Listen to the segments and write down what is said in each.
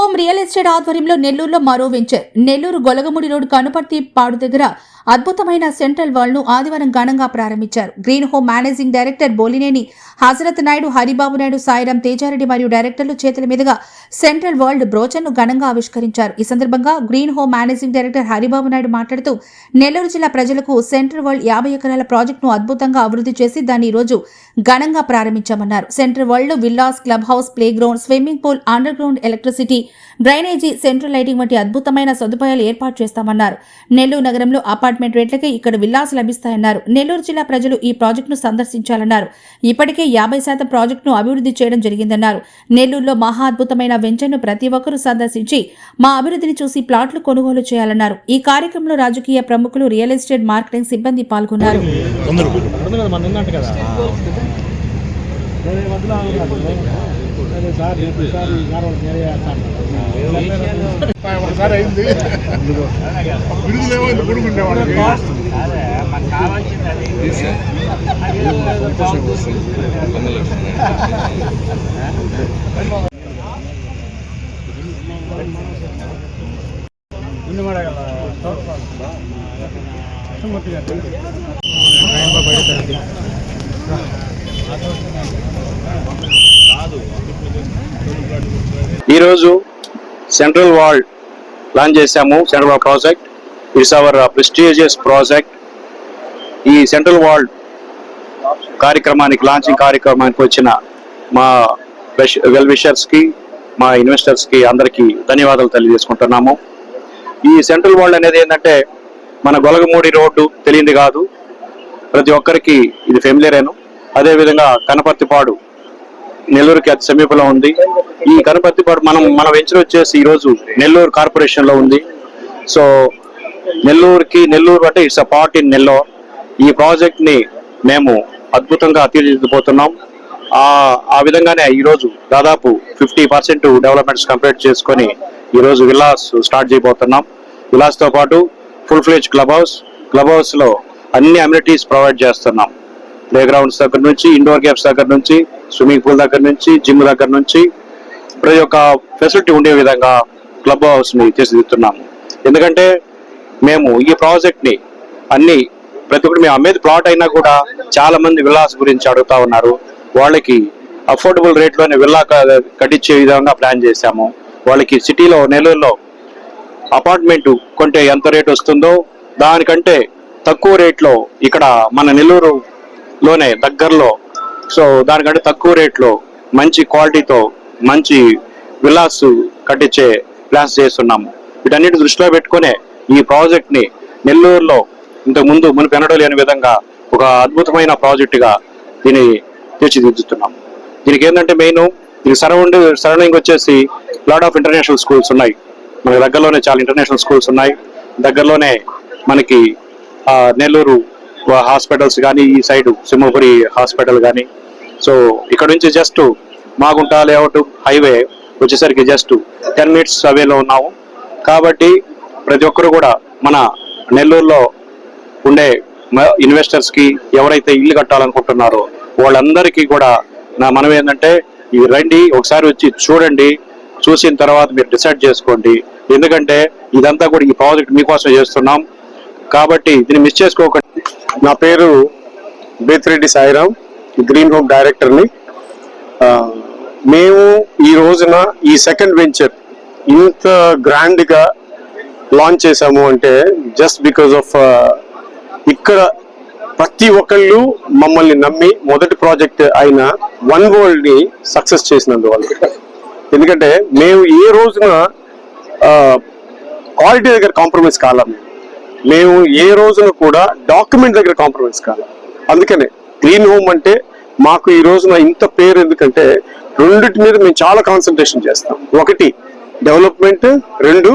Home real estate ఆధ్వర్యంలో నెల్లూరులో మరో venture. Nellore Golagamudi road Kanuparthipadu దగ్గర అద్భుతమైన సెంట్రల్ వాల్ను ఆదివారం ఘనంగా ప్రారంభించారు. Green home managing director Bolineni Hazarath Naidu Haribabu Naidu Sairam Teja Reddy మరియు డైరెక్టర్లు చేతుల మీదుగా సెంట్రల్ వరల్డ్ బ్రోచర్ను ఘనంగా ఆవిష్కరించారు. ఈ సందర్భంగా Green Home managing director Haribabu Naidu మాట్లాడుతూ నెల్లూరు జిల్లా ప్రజలకు సెంట్రల్ వరల్డ్ యాభై ఎకరాల ప్రాజెక్టును అద్భుతంగా అభివృద్ధి చేసి దాన్ని ఈ రోజు ఘనంగా ప్రారంభించామన్నారు. Central World villas club house playground swimming pool underground electricity drainage central lighting వంటి అద్భుతమైన సదుపాయాలు ఏర్పాటు చేస్తామన్నారు. నెల్లూరు నగరంలో అపార్ట్మెంట్ రేట్లకే ఇక్కడ విల్లాస్ లభిస్తాయన్నారు. నెల్లూరు జిల్లా ప్రజలు ఈ ప్రాజెక్టును సందర్శించాలన్నారు. ఇప్పటికే యాభై శాతం ప్రాజెక్టును అభివృద్ధి చేయడం జరిగిందన్నారు. నెల్లూరులో మహా అద్భుతమైన వెంచర్ను ప్రతి ఒక్కరూ సందర్శించి మా అభివృద్ధిని చూసి ప్లాట్లు కొనుగోలు చేయాలన్నారు. ఈ కార్యక్రమంలో రాజకీయ ప్రముఖులు రియల్ ఎస్టేట్ మార్కెటింగ్ సిబ్బంది పాల్గొన్నారు. ఒకసారి అయింది. విడుదలేమో ఇంత కొడుకుంటే వాళ్ళకి ఇన్ని ಮಾಡಲ್ಲ ఈరోజు సెంట్రల్ వాల్ లాంచ్ చేశాము central wall project it's our prestigious project ఈ సెంట్రల్ వరల్డ్ కార్యక్రమానికి లాంచింగ్ కార్యక్రమానికి వచ్చిన మా వెల్ విషర్స్కి మా ఇన్వెస్టర్స్కి అందరికీ ధన్యవాదాలు తెలియజేసుకుంటున్నాము. ఈ సెంట్రల్ వరల్డ్ అనేది ఏంటంటే మన గొలగమూడి రోడ్డు తెలియంది కాదు. ప్రతి ఒక్కరికి ఇది ఫెమిలియరేను. అదేవిధంగా కనపర్తిపాడు నెల్లూరుకి అతి సమీపంలో ఉంది. ఈ కనపర్తిపాడు మనం మన వెంచర్ వచ్చేసి ఈరోజు నెల్లూరు కార్పొరేషన్లో ఉంది. సో నెల్లూరుకి నెల్లూరు అంటే it's a part in Nellore. ఈ ప్రాజెక్ట్ని మేము అద్భుతంగా తీర్చిదిద్దిపోతున్నాం ఆ విధంగానే ఈరోజు దాదాపు ఫిఫ్టీ పర్సెంట్ డెవలప్మెంట్స్ కంప్లీట్ చేసుకొని ఈరోజు విలాస్ స్టార్ట్ చేయబోతున్నాం. విలాస్తో పాటు full fledged club house club హౌస్లో అన్ని అమ్యూనిటీస్ ప్రొవైడ్ చేస్తున్నాం. ప్లే గ్రౌండ్స్ దగ్గర నుంచి ఇండోర్ గేమ్స్ దగ్గర నుంచి స్విమ్మింగ్ పూల్ దగ్గర నుంచి జిమ్ దగ్గర నుంచి ప్రతి ఒక్క ఫెసిలిటీ ఉండే విధంగా క్లబ్ హౌస్ని తీర్చిదిద్దుతున్నాము ఎందుకంటే మేము ఈ ప్రాజెక్ట్ని అన్ని ప్రతి ఒక్కటి మేము అమ్మేది ప్లాట్ అయినా కూడా చాలా మంది విల్లాస్ గురించి అడుగుతా ఉన్నారు. వాళ్ళకి అఫోర్డబుల్ రేట్లోనే విల్లా కట్టించే విధంగా ప్లాన్ చేశాము. వాళ్ళకి సిటీలో నెల్లూరులో అపార్ట్మెంట్ కొంటే ఎంత రేట్ వస్తుందో దానికంటే తక్కువ రేట్లో ఇక్కడ మన నెల్లూరులోనే దగ్గరలో సో దానికంటే తక్కువ రేట్లో మంచి క్వాలిటీతో మంచి విల్లాస్ కట్టించే ప్లాన్స్ చేస్తున్నాము. వీటన్నిటి దృష్టిలో పెట్టుకునే ఈ ప్రాజెక్ట్ని నెల్లూరులో ఇంతకు ముందు మునుపు లేని విధంగా ఒక అద్భుతమైన ప్రాజెక్టుగా దీన్ని తీర్చిదిద్దుతున్నాం. దీనికి ఏంటంటే మెయిన్ దీనికి సరౌండ్ సరౌండింగ్ వచ్చేసి లాడ్ ఆఫ్ ఇంటర్నేషనల్ స్కూల్స్ ఉన్నాయి. మన దగ్గరలోనే చాలా ఇంటర్నేషనల్ స్కూల్స్ ఉన్నాయి. దగ్గరలోనే మనకి నెల్లూరు హాస్పిటల్స్ కానీ ఈ సైడు సింహపురి హాస్పిటల్ కానీ సో ఇక్కడ నుంచి జస్ట్ మాగుంట లేఅవుట్ హైవే వచ్చేసరికి జస్ట్ టెన్ మినిట్స్ అవేలో ఉన్నాము. కాబట్టి ప్రతి ఒక్కరు కూడా మన నెల్లూరులో ఉండే ఇన్వెస్టర్స్కి ఎవరైతే ఇల్లు కట్టాలనుకుంటున్నారో వాళ్ళందరికీ కూడా నా మనం ఏంటంటే ఈ రండి ఒకసారి వచ్చి చూడండి చూసిన తర్వాత మీరు డిసైడ్ చేసుకోండి. ఎందుకంటే ఇదంతా కూడా ఈ ప్రాజెక్ట్ మీకోసం చేస్తున్నాం. కాబట్టి దీన్ని మిస్ చేసుకోకండి. నా పేరు బేతిరెడ్డి సాయిరామ్ గ్రీన్ హోమ్ డైరెక్టర్ని మేము ఈ రోజున ఈ సెకండ్ వెంచర్ ఇంత గ్రాండ్గా లాంచ్ చేశాము అంటే జస్ట్ బికాస్ ఆఫ్ ఇక్కడ ప్రతి ఒక్కళ్ళు మమ్మల్ని నమ్మి మొదటి ప్రాజెక్ట్ అయిన వన్ వరల్డ్ని సక్సెస్ చేసినందువల్ల. ఎందుకంటే మేము ఏ రోజున క్వాలిటీ దగ్గర కాంప్రమైజ్ కాలం. మేము మేము ఏ రోజున కూడా డాక్యుమెంట్ దగ్గర కాంప్రమైజ్ కాలం. అందుకనే గ్రీన్ హోమ్ అంటే మాకు ఈ రోజున ఇంత పేరు ఎందుకంటే రెండింటి మీద మేము చాలా కాన్సన్ట్రేషన్ చేస్తాం. ఒకటి డెవలప్మెంట్. రెండు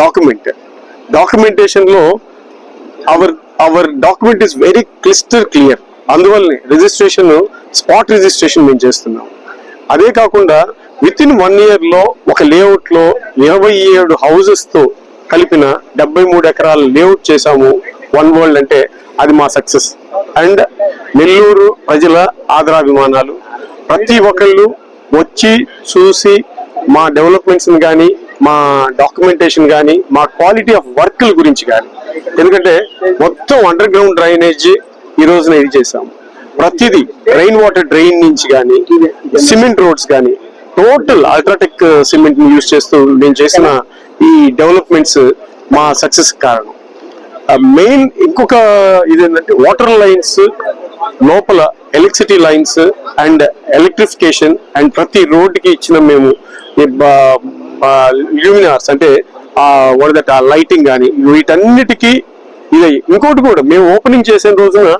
document. డాక్యుమెంటేషన్లో our our document is very క్లిస్టర్ clear అందువల్లనే రిజిస్ట్రేషన్ స్పాట్ రిజిస్ట్రేషన్ మేము చేస్తున్నాం. అదే కాకుండా విత్ ఇన్ వన్ ఇయర్లో ఒక లేఅవుట్లో ఇరవై ఏడు హౌజెస్తో కలిపిన డెబ్బై మూడు ఎకరాల లేఅవుట్ చేశాము వన్ వరల్డ్ అంటే అది మా సక్సెస్ అండ్ నెల్లూరు ప్రజల ఆదరాభిమానాలు. ప్రతి ఒక్కళ్ళు వచ్చి చూసి మా డెవలప్మెంట్స్ కానీ మా డాక్యుమెంటేషన్ కానీ మా క్వాలిటీ ఆఫ్ వర్క్ల గురించి కానీ ఎందుకంటే మొత్తం అండర్ గ్రౌండ్ డ్రైనేజ్ ఈ రోజున ఇది చేసాము ప్రతిదీ రెయిన్ వాటర్ డ్రైన్ నుంచి కానీ సిమెంట్ రోడ్స్ కానీ టోటల్ అల్ట్రాటెక్ సిమెంట్ని యూజ్ చేస్తూ నేను చేసిన ఈ డెవలప్మెంట్స్ మా సక్సెస్ కారణం. మెయిన్ ఇంకొక ఇది ఏంటంటే వాటర్ లైన్స్ లోపల electricity lines and electrification and ప్రతి రోడ్డుకి ఇచ్చిన మేము ల్యూమినార్స్ అంటే దట్ ఆ లైటింగ్ కానీ వీటన్నిటికీ ఇది ఇంకోటి కూడా మేము ఓపెనింగ్ చేసిన రోజున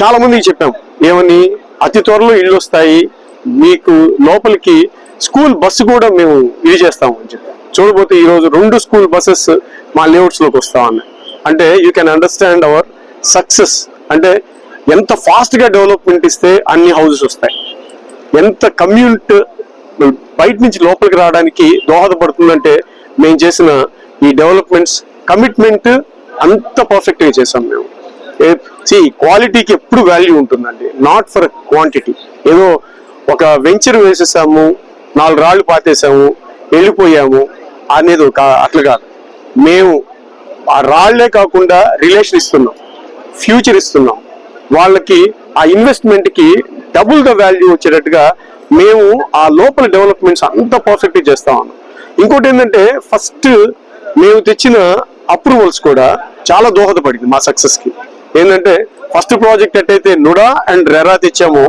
చాలా మందికి చెప్పాం. ఏమని? అతి త్వరలో ఇళ్ళు వస్తాయి. మీకు లోపలికి స్కూల్ బస్సు కూడా మేము ఇది చేస్తాము అని చెప్పాం. చూడబోతే ఈరోజు రెండు స్కూల్ బస్సెస్ మా లేఅవుట్స్లోకి వస్తా ఉన్నాయి. అంటే you can understand our success అంటే ఎంత ఫాస్ట్గా డెవలప్మెంట్ ఇస్తే అన్ని హౌసెస్ వస్తాయి. ఎంత కమ్యూనిట్ బయట నుంచి లోపలికి రావడానికి దోహదపడుతుందంటే మేము చేసిన ఈ డెవలప్మెంట్స్ కమిట్మెంట్ అంత పర్ఫెక్ట్గా చేసాం మేము. సి క్వాలిటీకి ఎప్పుడు వాల్యూ ఉంటుందండి. నాట్ ఫర్ క్వాంటిటీ ఏదో ఒక వెంచర్ వేసేసాము నాలుగు రాళ్ళు పాతేసాము వెళ్ళిపోయాము అనేది ఒక అట్లా కాదు. మేము ఆ రాళ్ళే కాకుండా రిలేషన్ ఇస్తున్నాం ఫ్యూచర్ ఇస్తున్నాం. వాళ్ళకి ఆ ఇన్వెస్ట్మెంట్కి డబుల్ ద వాల్యూ వచ్చేటట్టుగా మేము ఆ లోపల డెవలప్మెంట్స్ అంత పర్ఫెక్ట్ చేస్తా ఉన్నాం ఇంకోటి ఏంటంటే ఫస్ట్ మేము తెచ్చిన అప్రూవల్స్ కూడా చాలా దోహదపడింది మా సక్సెస్కి. ఏంటంటే ఫస్ట్ ప్రాజెక్ట్ ఎట్టయితే నుడా అండ్ రెరా తెచ్చామో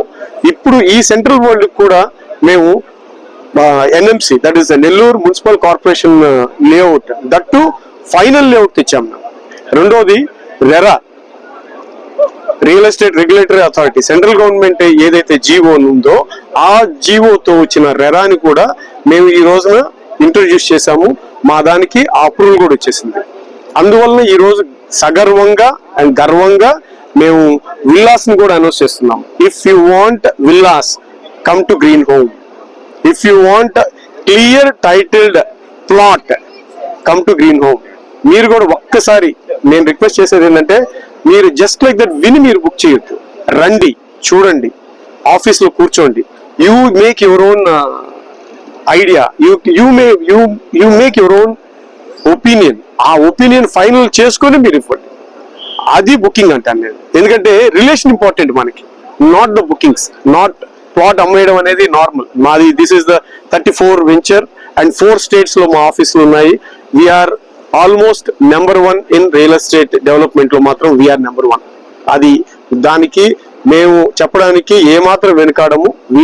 ఇప్పుడు ఈ సెంట్రల్ వరల్డ్ కూడా మేము NMC that is Nellore municipal corporation layout that to final layout తెచ్చాము రెండోది RERA. Real estate regulatory authority central government ఏదైతే జీవో ఉందో ఆ జీవోతో వచ్చిన రెరాని కూడా మేము ఈ రోజున ఇంట్రడ్యూస్ చేశాము. మా దానికి ఆ అప్రూవల్ కూడా వచ్చేసింది. అందువలన ఈ రోజు సగర్వంగా అండ్ గర్వంగా మేము విల్లాస్ని కూడా అనౌన్స్ చేస్తున్నాం. If you want villas come to Green Home if you want clear titled plot come to Green Home మీరు కూడా ఒక్కసారి నేను రిక్వెస్ట్ చేసేది ఏంటంటే మీరు జస్ట్ లైక్ దట్ విని మీరు బుక్ చేయొద్దు రండి చూడండి ఆఫీస్లో కూర్చోండి. You make your own idea you you may you you make your own opinion ఆ ఒపీనియన్ ఫైనల్ చేసుకొని మీరు ఇవ్వండి. అది బుకింగ్ అంటాను నేను. ఎందుకంటే రిలేషన్ ఇంపార్టెంట్ మనకి. Not the bookings not plot అమ్మేయడం అనేది నార్మల్ మాది this is the thirty four venture and four స్టేట్స్లో మా ఆఫీసులు ఉన్నాయి. We're almost number one in real estate డెవలప్మెంట్లో మాత్రం వీఆర్ నెంబర్ వన్ అది దానికి మేము చెప్పడానికి ఏమాత్రం వెనుకాడము